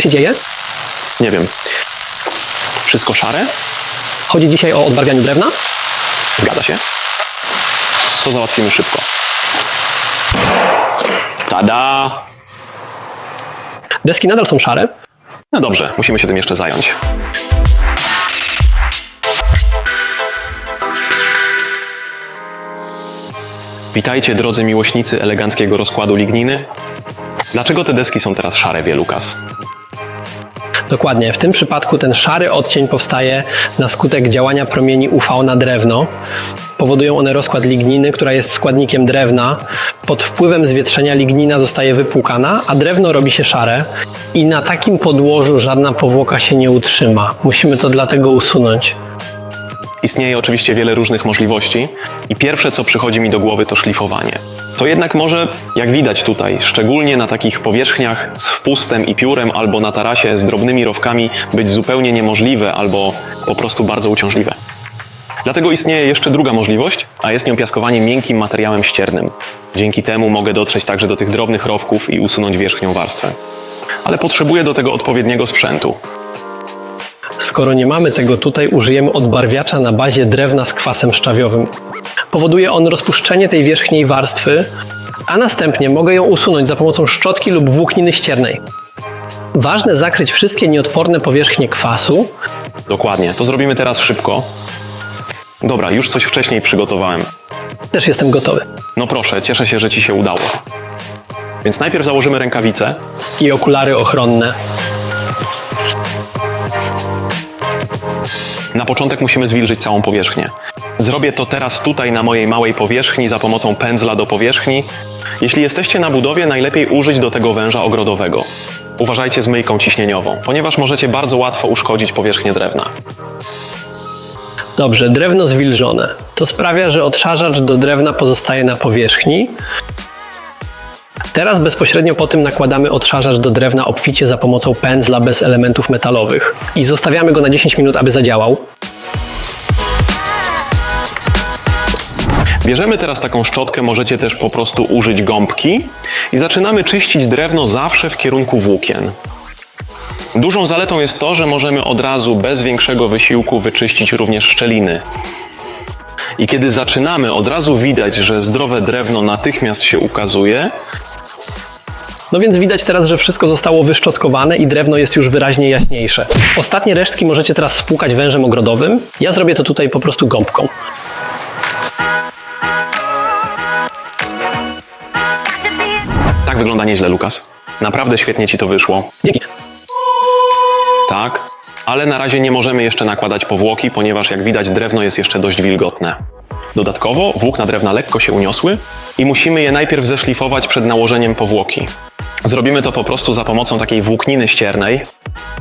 Co się dzieje? Nie wiem. Wszystko szare? Chodzi dzisiaj o odbarwianiu drewna. Zgadza się. To załatwimy szybko. Tada! Deski nadal są szare. No dobrze, musimy się tym jeszcze zająć. Witajcie drodzy miłośnicy eleganckiego rozkładu ligniny. Dlaczego te deski są teraz szare, wie Lukas? Dokładnie. W tym przypadku ten szary odcień powstaje na skutek działania promieni UV na drewno. Powodują one rozkład ligniny, która jest składnikiem drewna. Pod wpływem zwietrzenia lignina zostaje wypłukana, a drewno robi się szare. I na takim podłożu żadna powłoka się nie utrzyma. Musimy to dlatego usunąć. Istnieje oczywiście wiele różnych możliwości i pierwsze co przychodzi mi do głowy to szlifowanie. To jednak może, jak widać tutaj, szczególnie na takich powierzchniach z wpustem i piórem albo na tarasie z drobnymi rowkami być zupełnie niemożliwe albo po prostu bardzo uciążliwe. Dlatego istnieje jeszcze druga możliwość, a jest nią piaskowanie miękkim materiałem ściernym. Dzięki temu mogę dotrzeć także do tych drobnych rowków i usunąć wierzchnią warstwę. Ale potrzebuję do tego odpowiedniego sprzętu. Skoro nie mamy tego tutaj, użyjemy odbarwiacza na bazie drewna z kwasem szczawiowym. Powoduje on rozpuszczenie tej wierzchniej warstwy, a następnie mogę ją usunąć za pomocą szczotki lub włókniny ściernej. Ważne zakryć wszystkie nieodporne powierzchnie kwasu. Dokładnie, to zrobimy teraz szybko. Dobra, już coś wcześniej przygotowałem. Też jestem gotowy. No proszę, cieszę się, że Ci się udało. Więc najpierw założymy rękawice. I okulary ochronne. Na początek musimy zwilżyć całą powierzchnię. Zrobię to teraz tutaj na mojej małej powierzchni za pomocą pędzla do powierzchni. Jeśli jesteście na budowie, najlepiej użyć do tego węża ogrodowego. Uważajcie z myjką ciśnieniową, ponieważ możecie bardzo łatwo uszkodzić powierzchnię drewna. Dobrze, drewno zwilżone. To sprawia, że odszarzacz do drewna pozostaje na powierzchni. Teraz bezpośrednio po tym nakładamy odszarzacz do drewna obficie za pomocą pędzla bez elementów metalowych. I zostawiamy go na 10 minut, aby zadziałał. Bierzemy teraz taką szczotkę, możecie też po prostu użyć gąbki i zaczynamy czyścić drewno zawsze w kierunku włókien. Dużą zaletą jest to, że możemy od razu bez większego wysiłku wyczyścić również szczeliny. I kiedy zaczynamy, od razu widać, że zdrowe drewno natychmiast się ukazuje. No więc widać teraz, że wszystko zostało wyszczotkowane i drewno jest już wyraźnie jaśniejsze. Ostatnie resztki możecie teraz spłukać wężem ogrodowym. Ja zrobię to tutaj po prostu gąbką. Wygląda nieźle, Lukas. Naprawdę świetnie ci to wyszło. Dzięki. Tak, ale na razie nie możemy jeszcze nakładać powłoki, ponieważ jak widać drewno jest jeszcze dość wilgotne. Dodatkowo włókna drewna lekko się uniosły i musimy je najpierw zeszlifować przed nałożeniem powłoki. Zrobimy to po prostu za pomocą takiej włókniny ściernej,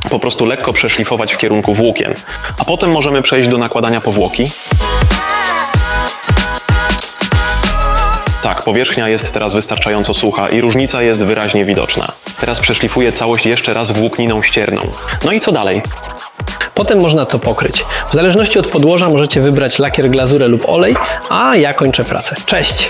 po prostu lekko przeszlifować w kierunku włókien, a potem możemy przejść do nakładania powłoki. Tak, powierzchnia jest teraz wystarczająco sucha i różnica jest wyraźnie widoczna. Teraz przeszlifuję całość jeszcze raz włókniną ścierną. No i co dalej? Potem można to pokryć. W zależności od podłoża możecie wybrać lakier, glazurę lub olej, a ja kończę pracę. Cześć!